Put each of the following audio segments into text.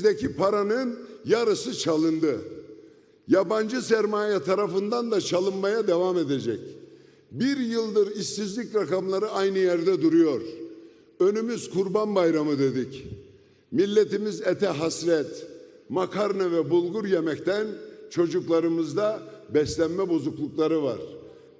ülkemizdeki paranın yarısı çalındı. Yabancı sermaye tarafından da çalınmaya devam edecek. Bir yıldır işsizlik rakamları aynı yerde duruyor. Önümüz Kurban Bayramı dedik. Milletimiz ete hasret, makarna ve bulgur yemekten çocuklarımızda beslenme bozuklukları var.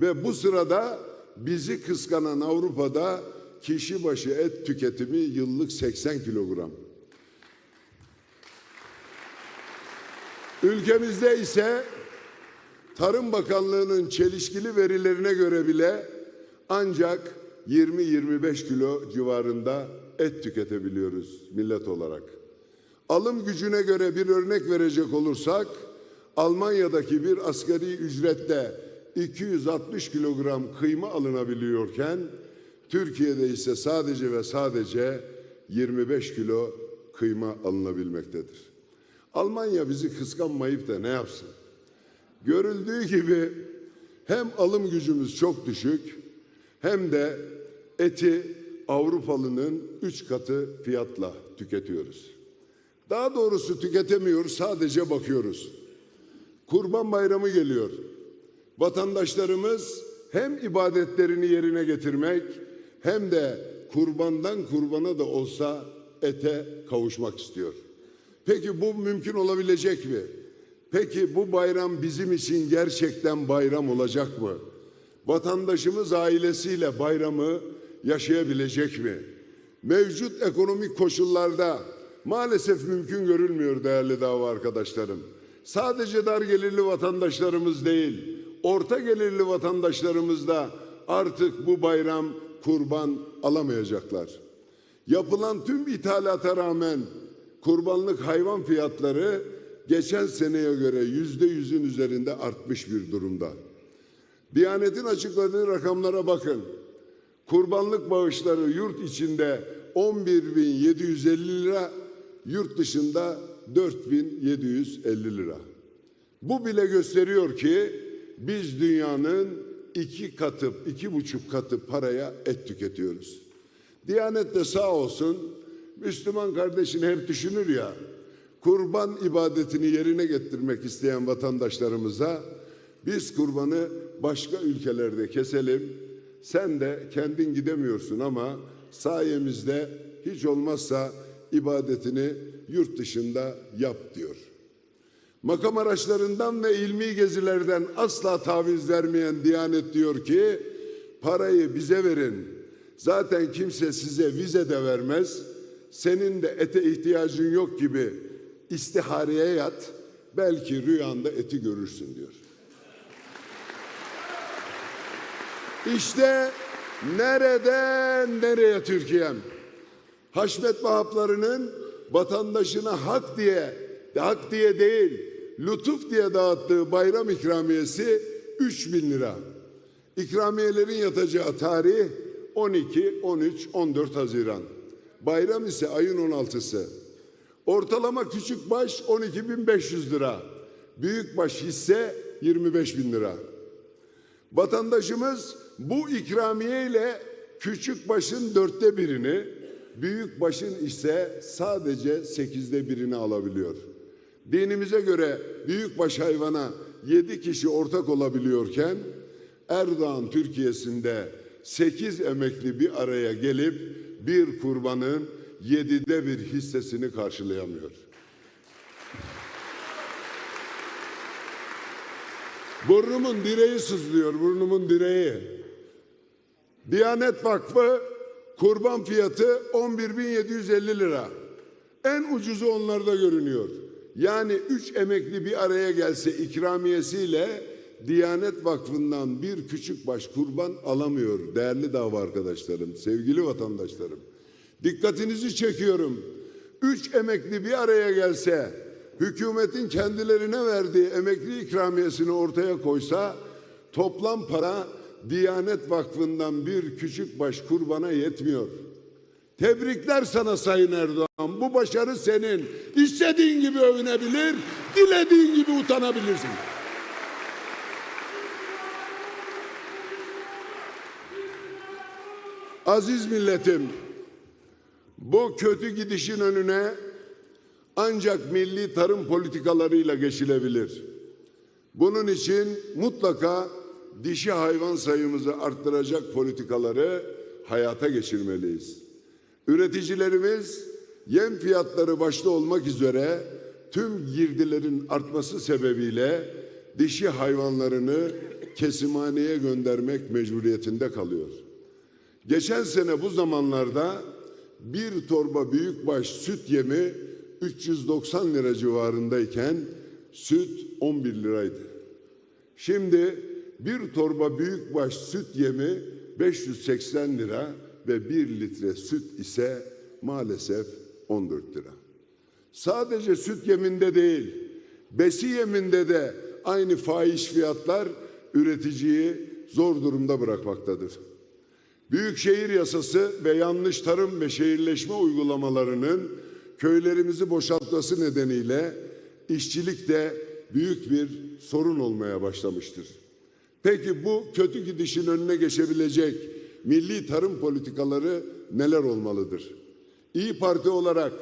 Ve bu sırada bizi kıskanan Avrupa'da kişi başı et tüketimi yıllık 80 kilogram. Ülkemizde ise Tarım Bakanlığı'nın çelişkili verilerine göre bile ancak 20-25 kilo civarında et tüketebiliyoruz millet olarak. Alım gücüne göre bir örnek verecek olursak Almanya'daki bir asgari ücretle 260 kilogram kıyma alınabiliyorken Türkiye'de ise sadece ve sadece 25 kilo kıyma alınabilmektedir. Almanya bizi kıskanmayıp da ne yapsın? Görüldüğü gibi hem alım gücümüz çok düşük hem de eti Avrupalının üç katı fiyatla tüketiyoruz. Daha doğrusu tüketemiyoruz, sadece bakıyoruz. Kurban Bayramı geliyor. Vatandaşlarımız hem ibadetlerini yerine getirmek hem de kurbandan kurbana da olsa ete kavuşmak istiyor. Peki bu mümkün olabilecek mi? Peki bu bayram bizim için gerçekten bayram olacak mı? Vatandaşımız ailesiyle bayramı yaşayabilecek mi? Mevcut ekonomik koşullarda maalesef mümkün görülmüyor değerli dava arkadaşlarım. Sadece dar gelirli vatandaşlarımız değil, orta gelirli vatandaşlarımız da artık bu bayram kurban alamayacaklar. Yapılan tüm ithalata rağmen kurbanlık hayvan fiyatları geçen seneye göre yüzde yüzün üzerinde artmış bir durumda. Diyanetin açıkladığı rakamlara bakın. Kurbanlık bağışları yurt içinde 11.750 lira, yurt dışında 4.750 lira. Bu bile gösteriyor ki biz dünyanın iki katı, iki buçuk katı paraya et tüketiyoruz. Diyanet de sağ olsun Müslüman kardeşini hep düşünür ya, kurban ibadetini yerine getirmek isteyen vatandaşlarımıza biz kurbanı başka ülkelerde keselim. Sen de kendin gidemiyorsun ama sayemizde hiç olmazsa ibadetini yurt dışında yap diyor. Makam araçlarından ve ilmi gezilerden asla taviz vermeyen Diyanet diyor ki parayı bize verin. Zaten kimse size vize de vermez. Senin de ete ihtiyacın yok gibi istihareye yat. Belki rüyanda eti görürsün diyor. İşte nereden nereye Türkiye'm? Haşmet Vahaplarının vatandaşına hak diye, hak diye değil, lütuf diye dağıttığı bayram ikramiyesi 3 bin lira. İkramiyelerin yatacağı tarih 12, 13, 14 Haziran. Bayram ise ayın 16'sı. Ortalama küçük baş 12.500 lira. Büyük baş hisse 25 bin lira. Vatandaşımız bu ikramiye ile küçük başın dörtte birini, büyük başın ise sadece sekizde birini alabiliyor. Dinimize göre büyük baş hayvana yedi kişi ortak olabiliyorken Erdoğan Türkiye'sinde sekiz emekli bir araya gelip bir kurbanın yedide bir hissesini karşılayamıyor. Burnumun direği sızlıyor, burnumun direği. Diyanet Vakfı kurban fiyatı 11.750 lira. En ucuzu onlarda görünüyor. Yani üç emekli bir araya gelse ikramiyesiyle Diyanet Vakfı'ndan bir küçük baş kurban alamıyor değerli dava arkadaşlarım, sevgili vatandaşlarım. Dikkatinizi çekiyorum. Üç emekli bir araya gelse, hükümetin kendilerine verdiği emekli ikramiyesini ortaya koysa, toplam para Diyanet Vakfı'ndan bir küçük baş kurbana yetmiyor. Tebrikler sana Sayın Erdoğan. Bu başarı senin. İstediğin gibi övünebilir, dilediğin gibi utanabilirsin. Aziz milletim, bu kötü gidişin önüne ancak milli tarım politikalarıyla geçilebilir. Bunun için mutlaka dişi hayvan sayımızı arttıracak politikaları hayata geçirmeliyiz. Üreticilerimiz yem fiyatları başta olmak üzere tüm girdilerin artması sebebiyle dişi hayvanlarını kesimhaneye göndermek mecburiyetinde kalıyor. Geçen sene bu zamanlarda bir torba büyükbaş süt yemi 390 lira civarındayken süt 11 liraydı. Şimdi bir torba büyükbaş süt yemi 580 lira ve bir litre süt ise maalesef 14 lira. Sadece süt yeminde değil, besi yeminde de aynı fahiş fiyatlar üreticiyi zor durumda bırakmaktadır. Büyükşehir yasası ve yanlış tarım ve şehirleşme uygulamalarının köylerimizi boşaltması nedeniyle işçilik de büyük bir sorun olmaya başlamıştır. Peki bu kötü gidişin önüne geçebilecek milli tarım politikaları neler olmalıdır? İyi Parti olarak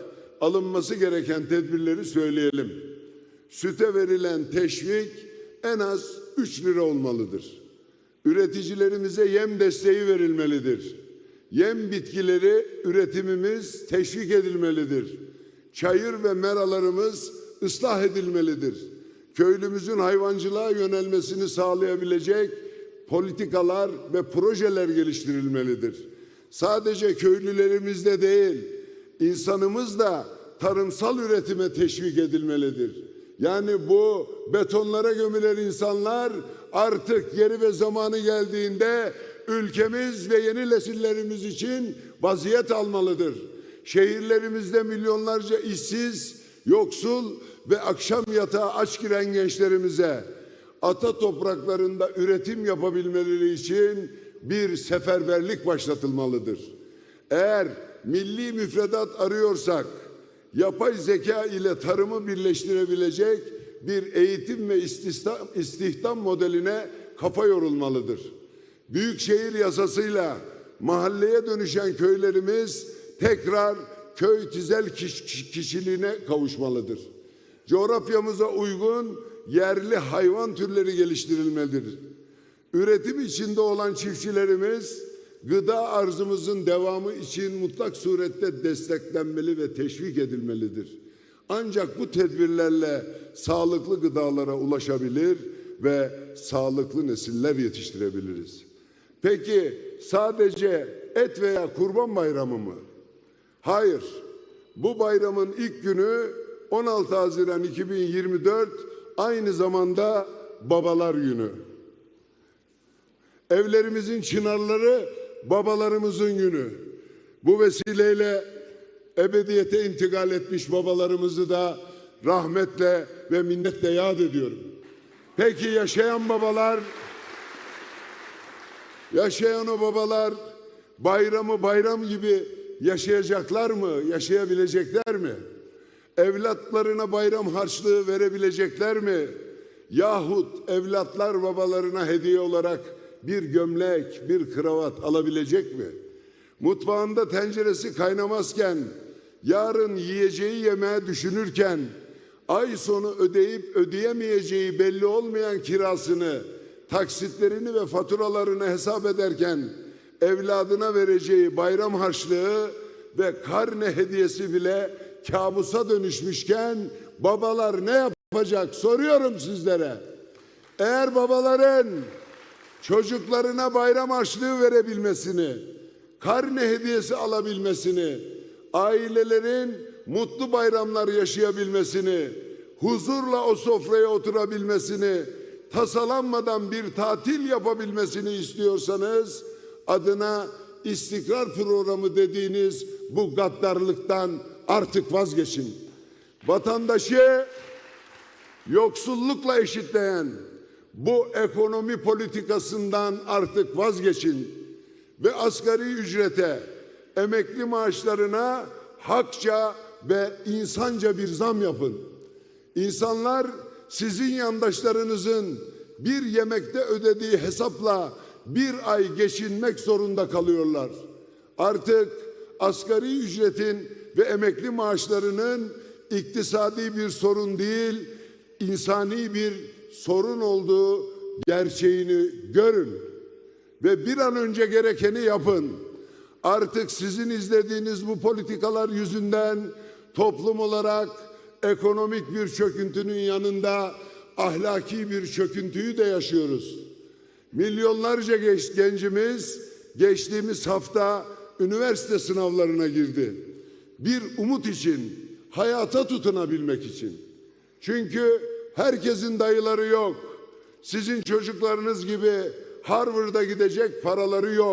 alınması gereken tedbirleri söyleyelim. Süte verilen teşvik en az 3 lira olmalıdır. Üreticilerimize yem desteği verilmelidir. Yem bitkileri üretimimiz teşvik edilmelidir. Çayır ve meralarımız ıslah edilmelidir. Köylümüzün hayvancılığa yönelmesini sağlayabilecek politikalar ve projeler geliştirilmelidir. Sadece köylülerimizde değil, insanımız da tarımsal üretime teşvik edilmelidir. Yani bu betonlara gömülen insanlar artık yeri ve zamanı geldiğinde ülkemiz ve yeni nesillerimiz için vaziyet almalıdır. Şehirlerimizde milyonlarca işsiz, yoksul ve akşam yatağı aç giren gençlerimize ata topraklarında üretim yapabilmeleri için bir seferberlik başlatılmalıdır. Eğer milli müfredat arıyorsak yapay zeka ile tarımı birleştirebilecek bir eğitim ve istihdam, istihdam modeline kafa yorulmalıdır. Büyükşehir yasasıyla mahalleye dönüşen köylerimiz tekrar köy tüzel kiş- kişiliğine kavuşmalıdır. Coğrafyamıza uygun yerli hayvan türleri geliştirilmelidir. Üretim içinde olan çiftçilerimiz gıda arzımızın devamı için mutlak surette desteklenmeli ve teşvik edilmelidir. Ancak bu tedbirlerle sağlıklı gıdalara ulaşabilir ve sağlıklı nesiller yetiştirebiliriz. Peki sadece et veya kurban bayramı mı? Hayır. Bu bayramın ilk günü 16 Haziran 2024 aynı zamanda babalar günü. Evlerimizin çınarları babalarımızın günü. Bu vesileyle ebediyete intikal etmiş babalarımızı da rahmetle ve minnetle yad ediyorum. Peki yaşayan babalar Yaşayan o babalar bayramı bayram gibi yaşayacaklar mı? Yaşayabilecekler mi? Evlatlarına bayram harçlığı verebilecekler mi? Yahut evlatlar babalarına hediye olarak bir gömlek, bir kravat alabilecek mi? Mutfağında tenceresi kaynamazken, yarın yiyeceği yemeği düşünürken, ay sonu ödeyip ödeyemeyeceği belli olmayan kirasını, taksitlerini ve faturalarını hesap ederken evladına vereceği bayram harçlığı ve karne hediyesi bile kabusa dönüşmüşken babalar ne yapacak soruyorum sizlere. Eğer babaların çocuklarına bayram harçlığı verebilmesini, karne hediyesi alabilmesini, ailelerin mutlu bayramlar yaşayabilmesini, huzurla o sofraya oturabilmesini, tasalanmadan bir tatil yapabilmesini istiyorsanız adına istikrar programı dediğiniz bu gaddarlıktan artık vazgeçin. Vatandaşı yoksullukla eşitleyen bu ekonomi politikasından artık vazgeçin ve asgari ücrete, emekli maaşlarına hakça ve insanca bir zam yapın. İnsanlar sizin yandaşlarınızın bir yemekte ödediği hesapla bir ay geçinmek zorunda kalıyorlar. Artık asgari ücretin ve emekli maaşlarının iktisadi bir sorun değil, insani bir sorun olduğu gerçeğini görün ve bir an önce gerekeni yapın. Artık sizin izlediğiniz bu politikalar yüzünden toplum olarak ekonomik bir çöküntünün yanında ahlaki bir çöküntüyü de yaşıyoruz. Milyonlarca geç, gencimiz geçtiğimiz hafta üniversite sınavlarına girdi. Bir umut için, hayata tutunabilmek için. Çünkü herkesin dayıları yok. Sizin çocuklarınız gibi Harvard'a gidecek paraları yok.